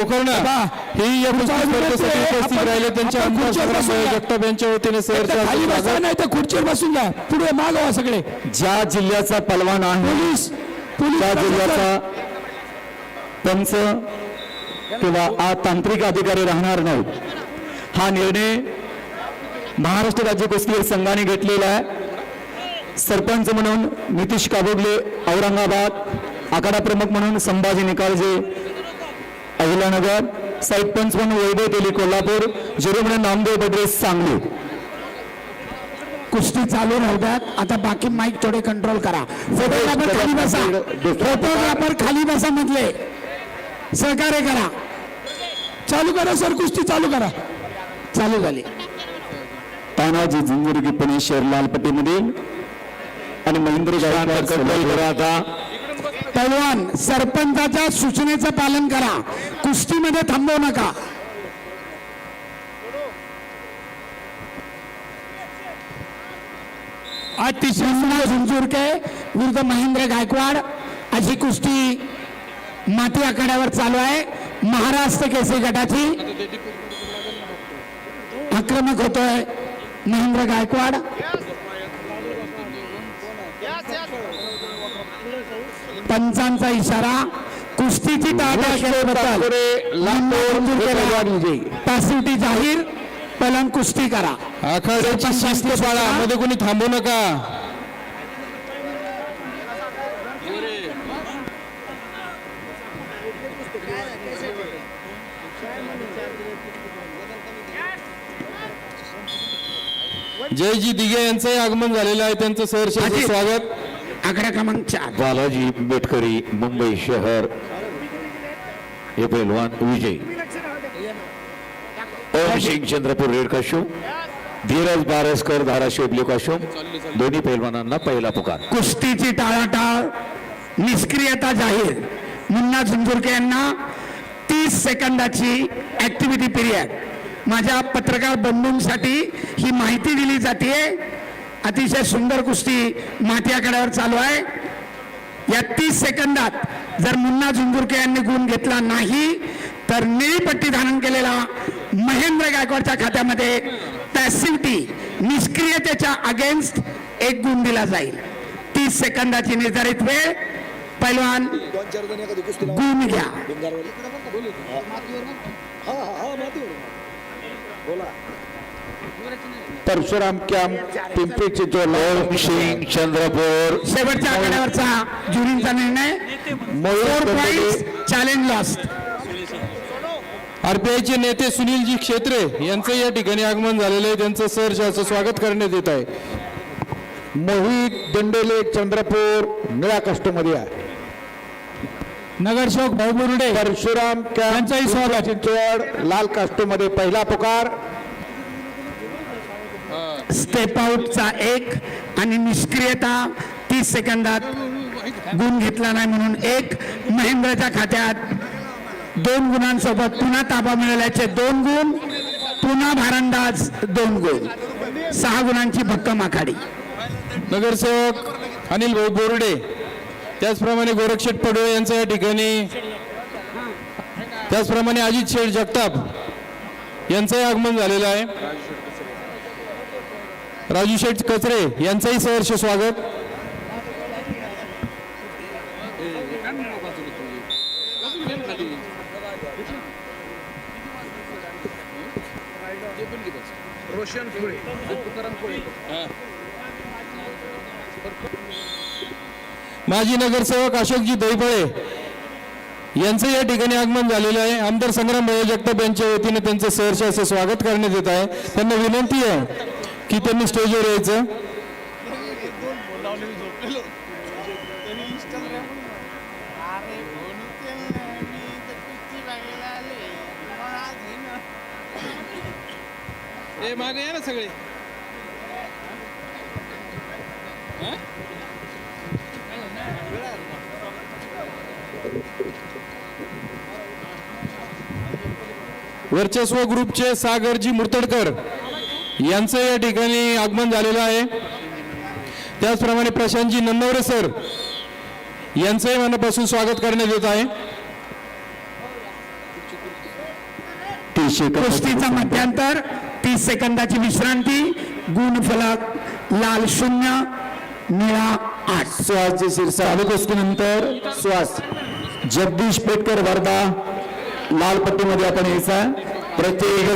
गोकर्ण ही या कुस्ती स्पर्धेसाठी उपस्थित राहिले त्यांच्या. जगताप यांच्या वतीने सहर्ष. नाही तर खुर्चीवर बसून घ्या पुढे मागवा सगळे ज्या जिल्ह्याचा पलवान आहे पोलीस त्या. जिल्ह्याचा पंच किंवा आ तांत्रिक अधिकारी राहणार नाहीत हा निर्णय महाराष्ट्र राज्य कुस्तीगीर संघाने घेतलेला आहे सरपंच म्हणून नितीश काबुगले औरंगाबाद आखाडा प्रमुख म्हणून संभाजी निकाळजे अहिलानगर पंच म्हणून वैभव तेली कोल्हापूर जुरू म्हणून नामदेव बद्रे सांगली. कुस्ती चालू राहू द्यात. आता बाकी माईक थोडे कंट्रोल करा. फोटोग्राफर खाली बसा. फोटोग्राफर खाली बसा मधले. सहकार्य करा. चालू करा सर. कुस्ती चालू करा. चालू झाली. तानाजी झिंजुर्गी पुणेश्वर लालपट्टीमधील आणि महेंद्र सोलापूर. आता. पैलवान सरपंचाच्या सूचनेचं पालन करा. कुस्तीमध्ये थांबवू नका. अतिशय सुंदर झुंझुरके विरुद्ध महेंद्र गायकवाड. अशी कुस्ती माती आखाड्यावर चालू आहे. महाराष्ट्र केसरी गटाची आक्रमक होतोय महेंद्र गायकवाड. पंचांचा इशारा कुस्तीची पॅसिव्हिटी जाहीर पहिल्यांदा कुस्ती करा. आखाड्याची शिस्त पाळा मध्ये कोणी थांबू नका. जयजी दिघे यांचंही आगमन झालेलं आहे. त्यांचं सहर्ष. स्वागत. आकडा क्रमांक चार बालाजी बेटकरी मुंबई शहर हे पैलवान विजय. ओम सिंग चंद्रपूर रेड धीरज बारसकर धाराशिव ब्ल्यू दोन्ही पैलवानांना पहिला पुकार. कुस्तीची टाळाटाळ निष्क्रियता जाहीर. मुन्ना झुंझुरके यांना तीस सेकंदाची ऍक्टिव्हिटी पिरियड माझ्या पत्रकार बंधूंसाठी ही माहिती दिली जाते अतिशय सुंदर कुस्ती माती आकड्यावर चालू आहे. या तीस सेकंदात जर मुन्ना झुंझुरके यांनी गुण घेतला नाही तर निळी पट्टी धारण केलेला महेंद्र गायकवाडच्या खात्यामध्ये पॅसिव्हिटी निष्क्रियतेच्या अगेन्स्ट एक गुण दिला जाईल. तीस सेकंदाची निर्धारित वेळ. पैलवान गुण घ्या. परशुराम कॅम्प पिंपरी चिंचवड सिंग चंद्रपूर. शेवटच्या आकड्यावरचा ज्युरींचा निर्णय चॅलेंज लॉस्ट आरपीआयचे नेते सुनीलजी क्षेत्रे यांचं या ठिकाणी आगमन झालेलं आहे. त्यांचं सहर्ष असं स्वागत करण्यात येत आहे. मोहित दंडेले चंद्रपूर निळ्या कष्टमध्ये आहे. नगरसेवक भाऊ बुरुडे परशुराम स्वागत. चिंचवड लाल कास्टोमध्ये पहिला पुकार. स्टेप आउटचा एक आणि निष्क्रियता तीस सेकंदात गुण घेतला नाही म्हणून एक. महेंद्रच्या खात्यात दोन गुणांसोबत पुन्हा ताबा मिळाल्याचे दोन गुण पुन्हा भारंदाज दोन गुण. सहा गुणांची भक्कम आखाडी. नगरसेवक अनिल भाऊ बोर्डे त्याचप्रमाणे गोरक्षेट पडवे यांचं या ठिकाणी त्याचप्रमाणे अजित शेठ जगताप यांचंही आगमन झालेलं आहे. राजू शेठ कचरे यांचंही सहर्ष स्वागत. माजी नगरसेवक अशोकजी दैबळे यांचं या ठिकाणी आगमन झालेलं आहे. आमदार संग्राम जगताप यांच्या वतीने त्यांचं सहर्ष असं स्वागत करण्यात येत आहे. त्यांना विनंती आहे की त्यांनी स्टेजवर यायचं? मागे या ना सगळे. वर्चस्व ग्रुपचे सागरजी मुर्तडकर. यांचं या ठिकाणी आगमन झालेलं आहे. त्याचप्रमाणे प्रशांतजी नन्नवरे सर यांचंही मनापासून स्वागत करण्यात येत आहे. कुस्तीचा मध्यांतर तीस सेकंदाची विश्रांती गुणफलक लाल शून्य निळा आठ. शीर्षक चालू कुस्तीनंतर श्वास जगदीश पेटकर वर्धा लाल पट्टीमध्ये आपण यायचा. प्रत्येक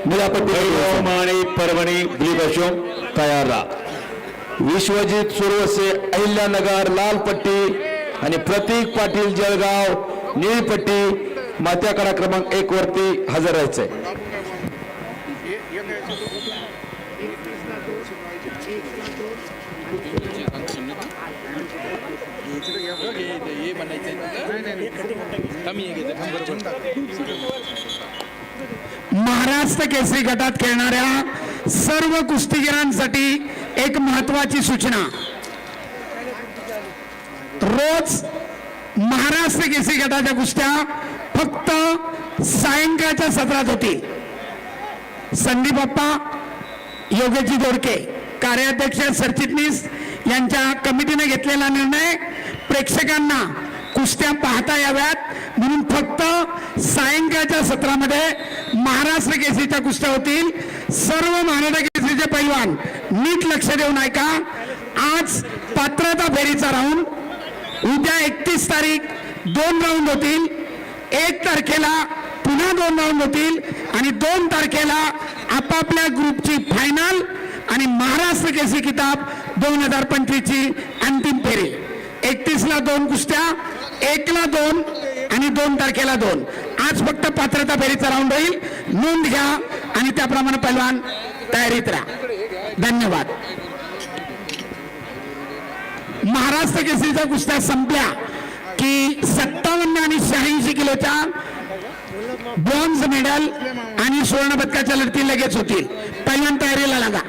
आणि परभणी ब्ल्यू कशोम तयार राहा. विश्वजित सुरवसे अहिल्यानगर लाल पट्टी आणि प्रतीक पाटील जळगाव निळी पट्टी मात्याकडा क्रमांक एक वरती हजर राहायचंय. महाराष्ट्र केसरी गटात खेळणाऱ्या सर्व कुस्तीगिरांसाठी एक महत्वाची सूचना. रोज महाराष्ट्र केसरी गटाच्या कुस्त्या फक्त सायंकाळच्या सत्रात होतील. संदीप बाप्पा योगेशजी दोडके कार्याध्यक्ष सरचिटणीस यांच्या कमिटीने घेतलेला निर्णय प्रेक्षकांना कुस्त्या पाहता याव्यात. म्हणून फक्त सायंकाळच्या सत्रामध्ये महाराष्ट्र केसरीच्या कुस्त्या होतील. सर्व महाराष्ट्र केसरीचे पैलवान नीट लक्ष देऊन ऐका. आज पात्रता फेरीचा राऊंड उद्या एकतीस तारीख दोन राऊंड होतील. एक तारखेला पुन्हा दोन राऊंड होतील. आणि दोन तारखेला आपापल्या ग्रुपची फायनल आणि महाराष्ट्र केसरी किताब दोन हजार पंचवीसची अंतिम फेरी. एकतीसला दोन कुस्त्या एकला दोन आणि दोन तारखेला दोन. आज फक्त पात्रता फेरीचा राऊंड होईल. नोंद घ्या आणि त्याप्रमाणे पैलवान तयारीत राहा. धन्यवाद. महाराष्ट्र केसरीच्या कुस्त्या संपल्या की सत्तावन्न आणि शहाऐंशी किलोच्या ब्रॉन्झ मेडल आणि सुवर्णपदकाच्या लढती लगेच होतील. पहिल्यांदा तयारीला लागा.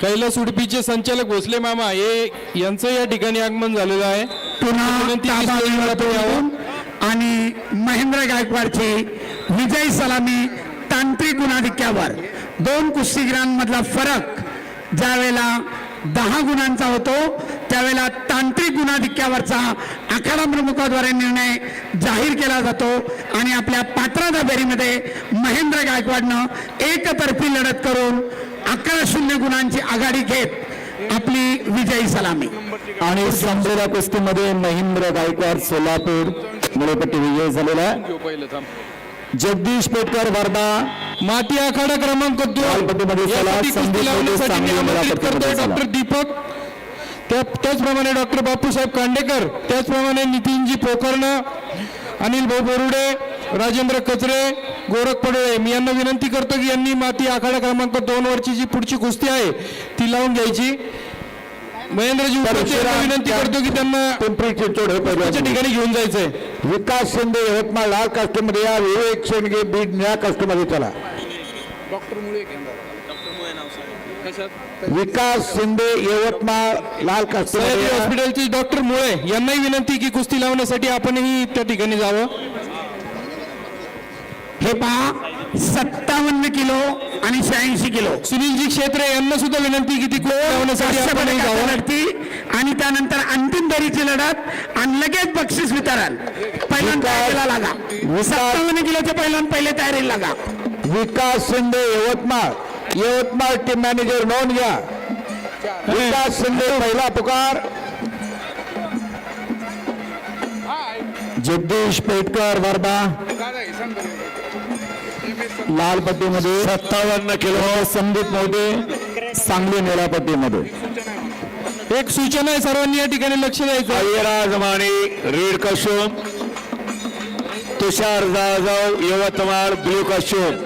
कैलास उडपीचे संचालक भोसले मामा हे यांचं या ठिकाणी आगमन झालेलं आहे. आणि महेंद्र गायकवाडची विजय सलामी तांत्रिक गुणाधिक्यावर. दोन कुस्तीगिरांमधला फरक ज्यावेळेला दहा गुणांचा होतो त्यावेळेला तांत्रिक गुणाधिक्यावरचा आखाडा प्रमुखाद्वारे निर्णय जाहीर केला जातो. आणि आपल्या पात्रता फेरीमध्ये महेंद्र गायकवाडनं एकतर्फी लढत करून अकरा शून्य गुणांची आघाडी घेत आपली विजयी सलामी. आणि संपलेल्या कुस्तीमध्ये महेंद्र गायकवाड सोलापूर मुळेपट्टी विजय झालेला. जगदीश पेटकर वर्धा माती आखाडा क्रमांक. डॉक्टर दीपक. त्या त्याचप्रमाणे डॉक्टर बापूसाहेब कांडेकर त्याचप्रमाणे नितीनजी पोकर्ण अनिल भाऊ बोरुडे राजेंद्र कचरे गोरख पडोळे मी यांना विनंती करतो की यांनी माती आखाडा क्रमांक दोन वरची जी पुढची कुस्ती आहे ती लावून घ्यायची. महेंद्रजी विनंती करतो की त्यांना पिंपरी चिंचवड हे त्याच्या पहिल्या ठिकाणी घेऊन जायचंय. विकास शिंदे यवतमाळ लाल कास्टमध्ये या विवेक शेंडगे बीड निळ्या कास्टमध्ये चला. विकास शिंदे यवतमाळ लाल कास्टमध्ये. हॉस्पिटलचे डॉक्टर मुळे यांनाही विनंती की कुस्ती लावण्यासाठी आपणही त्या ठिकाणी जावं. हे पहा सत्तावन्न किलो आणि शहाऐंशी किलो. सुनीलजी क्षेत्रे यांना सुद्धा विनंती की ती कुस्ती लावण्यासाठी चारशे आपणही पदकाच्या जावं लढती आणि त्यानंतर अंतिम फेरीची लढत आणि लगेच बक्षीस वितरण. पहिल्यांदा लागा. सत्तावन्न किलोच्या पहिल्यांदा पहिले तयारीला लागा. विकास शिंदे यवतमाळ. यवतमाळ टीम मॅनेजर नोंद घ्या. विकास शिंदे पहिला पुकार. जगदीश पेटकर वर्धा. लाल पट्टीमध्ये. सत्तावन्न किलो. संदीप मोदे सांगली निळ्या पट्टीमध्ये. एक सूचना आहे सर्वांनी या ठिकाणी लक्ष द्यायचं. अय्यराज माने रेड कशोम तुषार जाधव यवतमाळ ब्ल्यू कशोम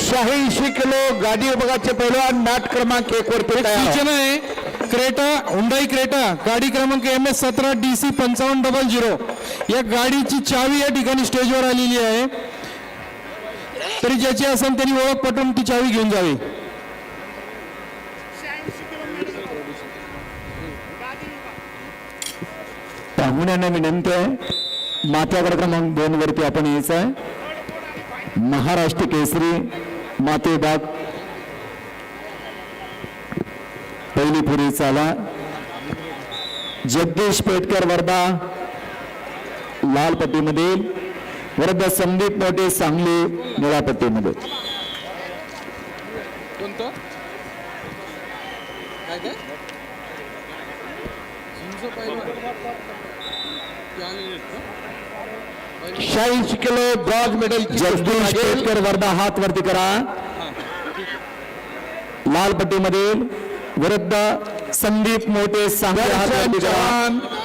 शहाऐंशी किलो गाडी विभागाचे पैलवान मॅट क्रमांक एक वरती तयार. सूचना आहे क्रेटा, हुंडाई क्रेटा, गाडी क्रमांक एम एस सतरा डी सी पंचावन्न डबल झिरो या गाडीची चावी या ठिकाणी स्टेजवर आलेली आहे. तरी ज्याची असेल त्यांनी ओळख ती चावी घेऊन जावी. पाहुण्यांना विनंती आहे. माथ्यागड क्रमांक दोन वरती यायचं आहे. महाराष्ट्र केसरी माते विभाग पहिली फेरी चाला जगदीश पेटकर वर्धा लाल पट्टीमध्ये वर्धा संदीप मोठे सांगली निळ्या पट्टीमध्ये कोणतं काय काय शहाऐंशी kilo bronze medal Jagdish Petkar Wardha हात वरती करा लाल पट्टीमध्ये विरुद्ध संदीप मोठे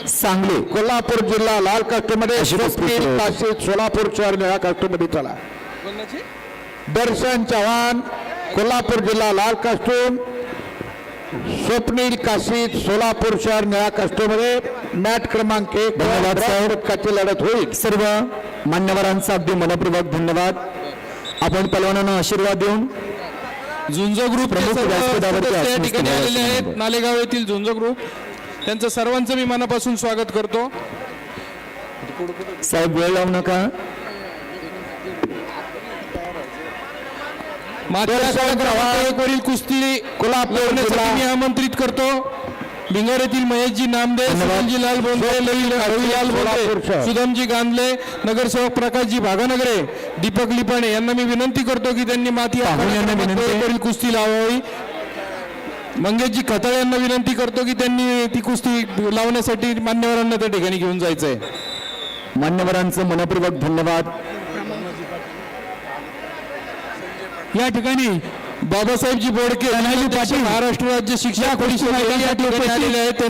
सांगली कोल्हापूर जिल्हा लाल कष्टमध्ये सोलापूर शहर निळ्या कष्टमध्ये चला. दर्शन चव्हाण कोल्हापूर जिल्हा लाल कास्टूम स्वप्नील काशीद सोलापूर शहर निळा कास्टूममध्ये मॅट क्रमांक एक धन्यवाद, लढत होईल. सर्व मान्यवरांचा अगदी मनपूर्वक धन्यवाद. आपण पलवानांना आशीर्वाद देऊन झुंजो ग्रुप या ठिकाणी आलेले आहेत. असलेले. नालेगाव येथील झुंजो ग्रुप. त्यांचं सर्वांचं मी मनापासून स्वागत करतो. साहेब वेळ लावू नका. वरील कुस्ती कोल्हापूर आमंत्रित करतो. भिंगार येथील महेशजी नामदे सुनीलजी लाल बोंदे सोलापूर बोंदे शहर. सुदामजी गांधले नगरसेवक प्रकाशजी भागानगरे दीपक लिपाणे यांना मी विनंती करतो की त्यांनी माती विनंती आहे. वरील कुस्ती लावावी. मंगेशजी खताळ यांना विनंती करतो की त्यांनी ती कुस्ती लावण्यासाठी मान्यवरांना त्या ठिकाणी घेऊन जायचंय. मान्यवरांचं मनपूर्वक धन्यवाद. या ठिकाणी बाबासाहेबजी बोडके महाराष्ट्र राज्य शिक्षक परिषद आलेले आहेत.